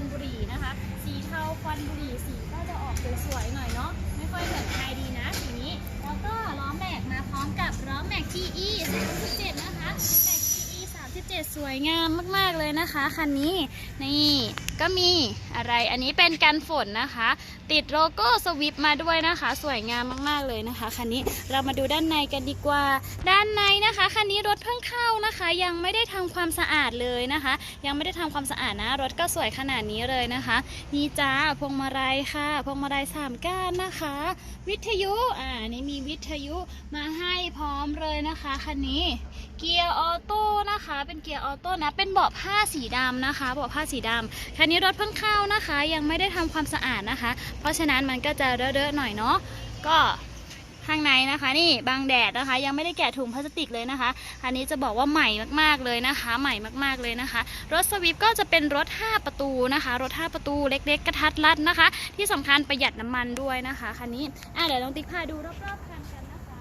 วันบุหรี่นะคะ สีเทาควันบุหรี่สีก็จะออกสวยๆหน่อยเนาะไม่ค่อยเหมือนใครดีนะสีนี้แล้วก็ล้อแม็กมาพร้อมกับล้อแม็ก TE 37นะคะแม็ก TE 37 สวยงามมากๆเลยนะคะคันนี้นี่ ก็มีอะไร อันนี้เป็นกันฝนนะคะ ติดโลโก้สวิปมาด้วยนะคะ สวยงามมากๆเลยนะคะ คันนี้เรามาดูด้านในกันดีกว่า ด้านในนะคะคันนี้รถเพิ่งเข้านะคะ ยังไม่ได้ทำความสะอาดเลยนะคะ ยังไม่ได้ทำความสะอาดนะ รถก็สวยขนาดนี้เลยนะคะ นี่จ้าพวงมาลัยค่ะพวงมาลัยสามก้านนะคะ วิทยุอ่านี่มีวิทยุมาให้พร้อมเลยนะคะคันนี้เกียร์ออโต้นะคะ เป็นเกียร์ออโต้นะเป็นเบาะผ้าสีดำนะคะเบาะผ้าสีดำคันนี้รถเพิ่งเข้านะคะ ยังไม่ได้ทำความสะอาดนะคะ เพราะฉะนั้นมันก็จะเดอะๆหน่อยเนาะก็ข้างในนะคะ นี่บางแดดนะคะ ยังไม่ได้แกะถุงพลาสติกเลยนะคะ อันนี้จะบอกว่าใหม่มากๆเลยนะคะ ใหม่มากๆเลยนะคะ รถสวิฟก็จะเป็นรถ 5 ประตูนะคะ รถ 5 ประตูเล็ก ๆ กระทัดรัดนะคะ ที่สำคัญประหยัดน้ำมันด้วยนะคะคันนี้อะเดี๋ยวลองติ๊กพาดูรอบๆคันกันนะคะ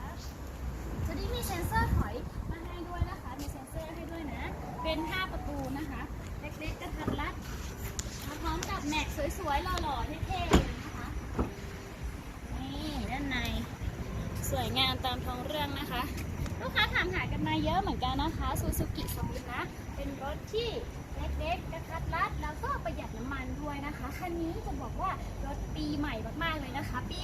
จะได้มีเซ็นเซอร์ถอยมาให้ด้วยนะคะ มีเซ็นเซอร์ให้ด้วยนะ เป็น 5 ประตูนะคะ เล็กๆกระทัดรัด ร้อมกับแม็กสวยๆหล่อๆเท่ๆเลยนะคะ นี่ด้านใน สวยงามตามท้องเรื่องนะคะ ลูกค้าถามหากันมาเยอะเหมือนกันนะคะซูซูกิสวินะ เป็นรถที่เล็กๆกระทัดรัดแล้วก็ประหยัดน้ำมันด้วยนะคะ คันนี้จะบอกว่ารถปีใหม่มากๆเลยนะคะ ปี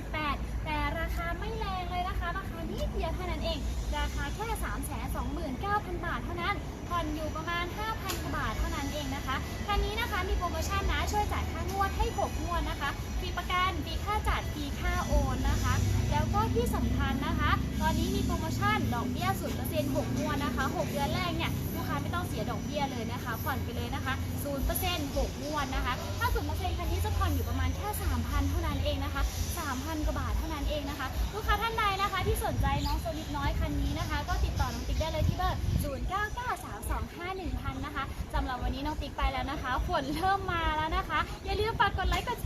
2018 แต่ราคาไม่แรงเลยนะคะ ราคานิดเดียวเท่านั้นเอง ราคาแค่ 329,000 บาทเท่านั้น ผ่อนอยู่ประมาณ 5,000 กว่าบาทเท่านั้นเองนะคะ มีโปรโมชั่นนะ ช่วยจ่ายค่างวดให้ 6 งวดนะคะฟรีประกันฟรีค่าจัดฟรีค่าโอนนะคะ แล้วก็ที่สำคัญนะคะ ตอนนี้มีโปรโมชั่นดอกเบี้ยสุดเปอร์เซ็น6งวดนะคะ 6 เดือนแรกเนี่ยลูกค้าไม่ต้องเสียดอกเบี้ยเลยนะคะ ผ่อนไปเลยนะคะ0% 6งวดนะคะ ถ้า0%คันนี้จะผ่อนอยู่ประมาณแค่3,000เท่านั้นเองนะคะ3,000กว่าบาทเท่านั้นเองนะคะ ลูกค้าท่านใดนะคะ ที่สนใจน้องโซลิดน้อยคันนี้นะคะ ก็ติดต่อน้องติ๊กได้เลยที่เบอร์0993251000นะคะสำหรับวันนี้ น้องติ๊กไปแล้วนะคะ ฝนเริ่มมาแล้วนะคะ อย่าลืมฝากกดไลค์กดแชร์